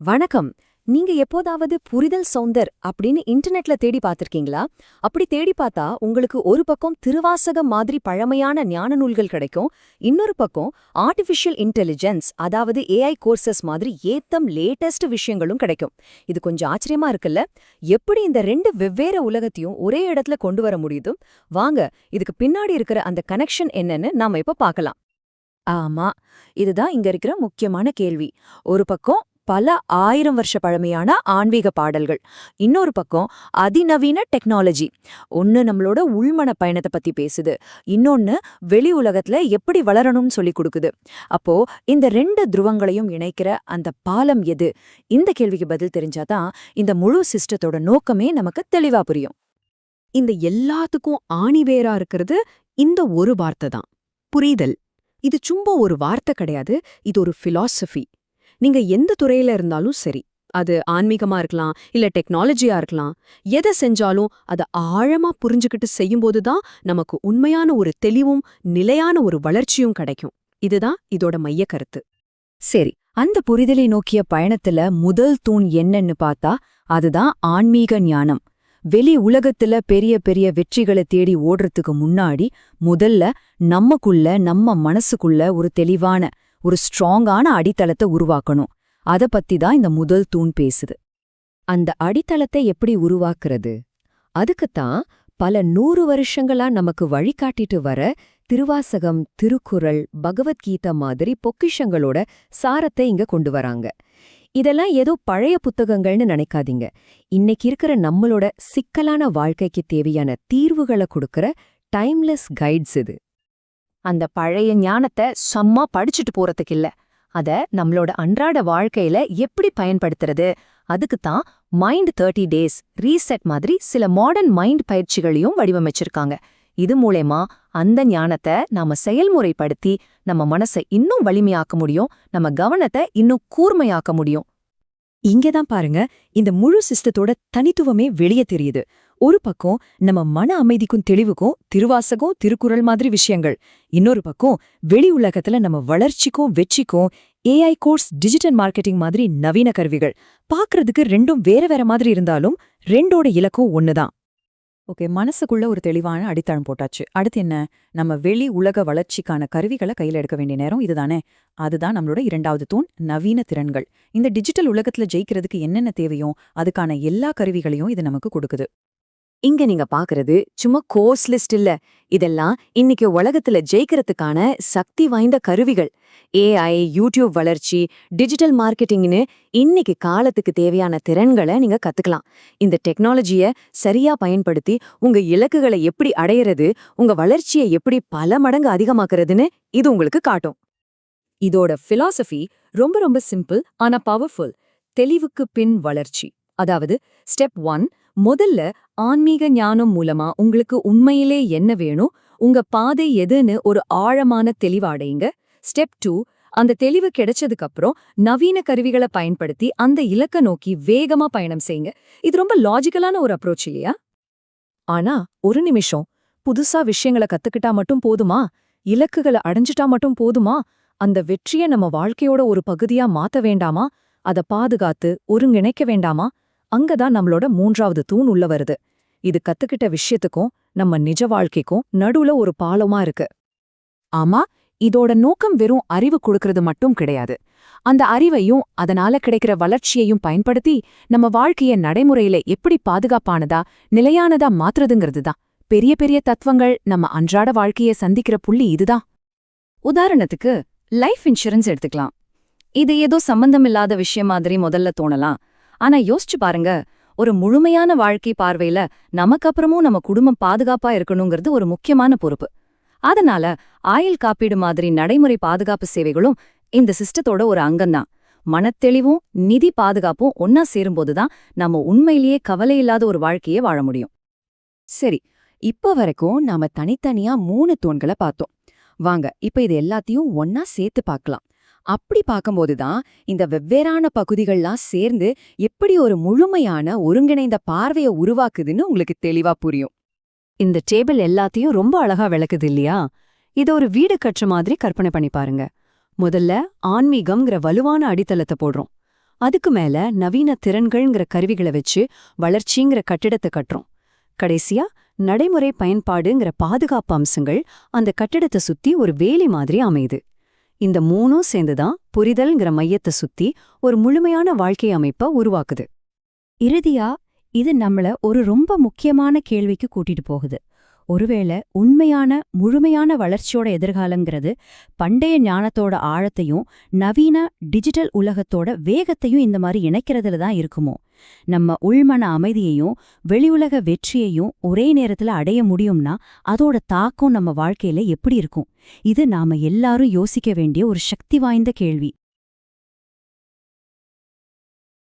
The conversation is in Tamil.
வணக்கம். நீங்க எப்போதாவது புரிதல் சௌந்தர் அப்படின்னு இன்டர்நெட்ல தேடி பார்த்திருக்கீங்களா? அப்படி தேடி பார்த்தா உங்களுக்கு ஒரு பக்கம் திருவாசகம் மாதிரி பழமையான ஞான நூல்கள் கிடைக்கும். இன்னொரு பக்கம் ஆர்டிஃபிஷியல் இன்டெலிஜென்ஸ் அதாவது ஏஐ கோர்சஸ் மாதிரி ஏத்தம் லேட்டஸ்ட் விஷயங்களும் கிடைக்கும். இது கொஞ்சம் ஆச்சரியமா இருக்குல்ல? எப்படி இந்த ரெண்டு வெவ்வேறு உலகத்தையும் ஒரே இடத்துல கொண்டு வர முடியுது? வாங்க இதுக்கு பின்னாடி இருக்கிற அந்த கனெக்ஷன் என்னன்னு நாம இப்ப பார்க்கலாம். ஆமா இதுதான் இங்க இருக்கிற முக்கியமான கேள்வி. ஒரு பக்கம் பல ஆயிரம் வருஷ பழமையான ஆன்மீக பாடல்கள். இன்னொரு பக்கம் அதிநவீன டெக்னாலஜி ஒன்னு நம்மளோட உள்மன பயணத்தை பத்தி பேசுது. இன்னொன்னு வெளி உலகத்துல எப்படி வளரணும்னு சொல்லி கொடுக்குது. அப்போ இந்த ரெண்டு துருவங்களையும் இணைக்கிற அந்த பாலம் எது? இந்த கேள்விக்கு பதில் தெரிஞ்சாதான் இந்த முழு சிஸ்டத்தோட நோக்கமே நமக்கு தெளிவா புரியும். இந்த எல்லாத்துக்கும் ஆணிவேரா இருக்கிறது இந்த ஒரு வார்த்தை தான். புரிதல். இது சும்மா ஒரு வார்த்தை கிடையாது. இது ஒரு ஃபிலாசபி நீங்க எந்த துறையில இருந்தாலும் சரி அது ஆன்மீகமா இருக்கலாம் இல்ல டெக்னாலஜியா இருக்கலாம் எதை செஞ்சாலும் அதை ஆழமா புரிஞ்சுக்கிட்டு செய்யும்போது தான் நமக்கு உண்மையான ஒரு தெளிவும் நிலையான ஒரு வளர்ச்சியும் கிடைக்கும். இதுதான் இதோட மைய கருத்து. சரி அந்த புரிதலை நோக்கிய பயணத்துல முதல் தூண் என்னன்னு பார்த்தா அதுதான் ஆன்மீக ஞானம். வெளி உலகத்துல பெரிய பெரிய வெற்றிகளை தேடி ஓடுறதுக்கு முன்னாடி முதல்ல நம்மக்குள்ள நம்ம மனசுக்குள்ள ஒரு தெளிவான ஒரு ஸ்ட்ராங்கான அடித்தளத்தை உருவாக்கணும். அத பத்தி தான் இந்த முதல் தூண் பேசுது. அந்த அடித்தளத்தை எப்படி உருவாக்குறது? அதுக்குத்தான் பல நூறு வருஷங்களா நமக்கு வழிகாட்டிட்டு வர திருவாசகம் திருக்குறள் பகவத்கீதா மாதிரி பொக்கிஷங்களோட சாரத்தை இங்க கொண்டு வராங்க. இதெல்லாம் ஏதோ பழைய புத்தகங்கள்னு நினைக்காதீங்க. இன்னைக்கு இருக்கிற நம்மளோட சிக்கலான வாழ்க்கைக்கு தேவையான தீர்வுகளை கொடுக்கற டைம்லெஸ் கைட்ஸ் இது. அந்த பழைய ஞானத்தை சம்மா படிச்சுட்டு போறதுக்கு இல்ல. அத நம்மளோட அன்றாட வாழ்க்கையில எப்படி பயன்படுத்துறது? அதுக்குத்தான் மைண்ட் தேர்ட்டி டேஸ் ரீசெட் மாதிரி சில மாடர்ன் மைண்ட் பயிற்சிகளையும் வடிவமைச்சிருக்காங்க. இது மூலயமா அந்த ஞானத்தை நாம செயல்முறைப்படுத்தி நம்ம மனசை இன்னும் வலிமையாக்க முடியும் நம்ம கவனத்தை இன்னும் கூர்மையாக்க முடியும். இங்கதான் பாருங்க இந்த முழு சிஸ்டத்தோட தனித்துவமே வெளியே தெரியுது. ஒரு பக்கம் நம்ம மன அமைதிக்கும் தெளிவுக்கும் திருவாசகம் திருக்குறள் மாதிரி விஷயங்கள். இன்னொரு பக்கம் வெளி உலகத்துல நம்ம வளர்ச்சிக்கும் வெற்றிக்கும் ஏஐ கோர்ஸ் டிஜிட்டல் மார்க்கெட்டிங் மாதிரி நவீன கருவிகள். பாக்குறதுக்கு ரெண்டும் வேற வேற மாதிரி இருந்தாலும் ரெண்டோட இலக்கும் ஒண்ணுதான். ஓகே மனசுக்குள்ள ஒரு தெளிவான அடித்தளம் போட்டாச்சு. அடுத்து என்ன? நம்ம வெளி உலக வளர்ச்சிக்கான கருவிகளை கையில எடுக்க வேண்டிய நேரம் இதுதானே? அதுதான் நம்மளோட இரண்டாவது தூண் நவீன திறன்கள். இந்த டிஜிட்டல் உலகத்துல ஜெயிக்கிறதுக்கு என்னென்ன தேவையோ அதுக்கான எல்லா கருவிகளையும் இது நமக்கு கொடுக்குது. இங்க நீங்க பாக்குறது சும்மா கோர்ஸ் லிஸ்ட் இல்ல. இதெல்லாம் இன்னைக்கு உலகத்துல ஜெயிக்கிறதுக்கான சக்தி வாய்ந்த கருவிகள். ஏஐ யூடியூப் வளர்ச்சி டிஜிட்டல் மார்க்கெட்டிங்னு இன்னைக்கு காலத்துக்கு தேவையான திறன்களை நீங்க கத்துக்கலாம். இந்த டெக்னாலஜிய சரியா பயன்படுத்தி உங்க இலக்குகளை எப்படி அடையிறது உங்க வளர்ச்சியை எப்படி பல மடங்கு அதிகமாக்குறதுன்னு இது உங்களுக்கு காட்டும். இதோட பிலாசபி ரொம்ப ரொம்ப சிம்பிள் ஆனா பவர்ஃபுல் தெளிவுக்கு பின் வளர்ச்சி. அதாவது ஸ்டெப் ஒன் முதல்ல ஆன்மீக ஞானம் மூலமா உங்களுக்கு உண்மையிலே என்ன வேணும்? உங்க பாதை எதுன்னு ஒரு ஆழமான தெளிவாடையுங்க. ஸ்டெப் டூ அந்த தெளிவு கிடைச்சதுக்கு அப்புறம் நவீன கருவிகளை பயன்படுத்தி அந்த இலக்க நோக்கி வேகமா பயணம் செய்யுங்க. இது ரொம்ப லாஜிக்கலான ஒரு அப்ரோச் இல்லையா? ஆனா ஒரு நிமிஷம். புதுசா விஷயங்களை கத்துக்கிட்டா மட்டும் போதுமா? இலக்குகளை அடைஞ்சிட்டா மட்டும் போதுமா? அந்த வெற்றிய நம்ம வாழ்க்கையோட ஒரு பகுதியா மாத்த வேண்டாமா? அத பாதுகாத்து ஒருங்கிணைக்க வேண்டாமா? அங்கதான் நம்மளோட மூன்றாவது தூண் உள்ள வருது. இது கத்துக்கிட்ட விஷயத்துக்கும் நம்ம நிஜ வாழ்க்கைக்கும் நடுவுல ஒரு பாலமா இருக்கு. ஆமா இதோட நோக்கம் வெறும் அறிவு கொடுக்கறது மட்டும் கிடையாது. அந்த அறிவையும் அதனால கிடைக்கிற வளர்ச்சியையும் பயன்படுத்தி நம்ம வாழ்க்கைய நடைமுறையில எப்படி பாதுகாப்பானதா நிலையானதா மாத்துறதுங்கிறது தான். பெரிய பெரிய தத்துவங்கள் நம்ம அன்றாட வாழ்க்கைய சந்திக்கிற புள்ளி இதுதான். உதாரணத்துக்கு லைஃப் இன்சூரன்ஸ் எடுத்துக்கலாம். இது ஏதோ சம்பந்தமில்லாத விஷயம் மாதிரி முதல்ல தோணலாம். ஆனா யோசிச்சு பாருங்க ஒரு முழுமையான வாழ்க்கை பார்வையில நமக்கு அப்புறமும் நம்ம குடும்பம் பாதுகாப்பா இருக்கணுங்கிறது ஒரு முக்கியமான பொறுப்பு. அதனால ஆயுள் காப்பீடு மாதிரி நடைமுறை பாதுகாப்பு சேவைகளும் இந்த சிஸ்டத்தோட ஒரு அங்கம்தான். மனத்தெளிவும் நிதி பாதுகாப்பும் ஒன்னா சேரும்போதுதான் நம்ம உண்மையிலேயே கவலையில்லாத ஒரு வாழ்க்கையே வாழ முடியும். சரி இப்ப வரைக்கும் நாம தனித்தனியா மூணு தூண்களை பார்த்தோம். வாங்க இப்ப இது எல்லாத்தையும் ஒன்னா சேர்த்து பார்க்கலாம். அப்படி பார்க்கும்போதுதான் இந்த வெவ்வேறான பகுதிகள்லாம் சேர்ந்து எப்படி ஒரு முழுமையான ஒருங்கிணைந்த பார்வையை உருவாக்குதுன்னு உங்களுக்கு தெளிவா புரியும். இந்த டேபிள் எல்லாத்தையும் ரொம்ப அழகா விளக்குது இல்லையா? இத ஒரு வீடு கட்டுற மாதிரி கற்பனை பண்ணி பாருங்க. முதல்ல ஆன்மீகம்ங்கிற வலுவான அடித்தளத்தை போடுறோம். அதுக்கு மேல நவீன திறன்கள்ங்கிற கருவிகளை வச்சு வளர்ச்சிங்கிற கட்டிடத்தை கட்டுறோம். கடைசியா நடைமுறை பயன்பாடுங்கிற பாதுகாப்பு அம்சங்கள் அந்த கட்டிடத்தை சுத்தி ஒரு வேலி மாதிரி அமையுது. இந்த மூணும் சேர்ந்துதான் புரிதல்ங்கிற மையத்தை சுத்தி ஒரு முழுமையான வாழ்க்கை அமைப்ப உருவாக்குது. இறுதியா இது நம்மள ஒரு ரொம்ப முக்கியமான கேள்விக்கு கூட்டிட்டு போகுது. ஒருவேளை உண்மையான முழுமையான வளர்ச்சியோட எதிர்காலங்கிறது பண்டைய ஞானத்தோட ஆழத்தையும் நவீன டிஜிட்டல் உலகத்தோட வேகத்தையும் இந்த மாதிரி இணைக்கிறதுல தான் இருக்குமோ? நம்ம உள்மன அமைதியையும் வெளியுலக வெற்றியையும் ஒரே நேரத்துல அடைய முடியும்னா அதோட தாக்கம் நம்ம வாழ்க்கையில எப்படி இருக்கும்? இது நாம எல்லாரும் யோசிக்க வேண்டிய ஒரு சக்தி வாய்ந்த கேள்வி.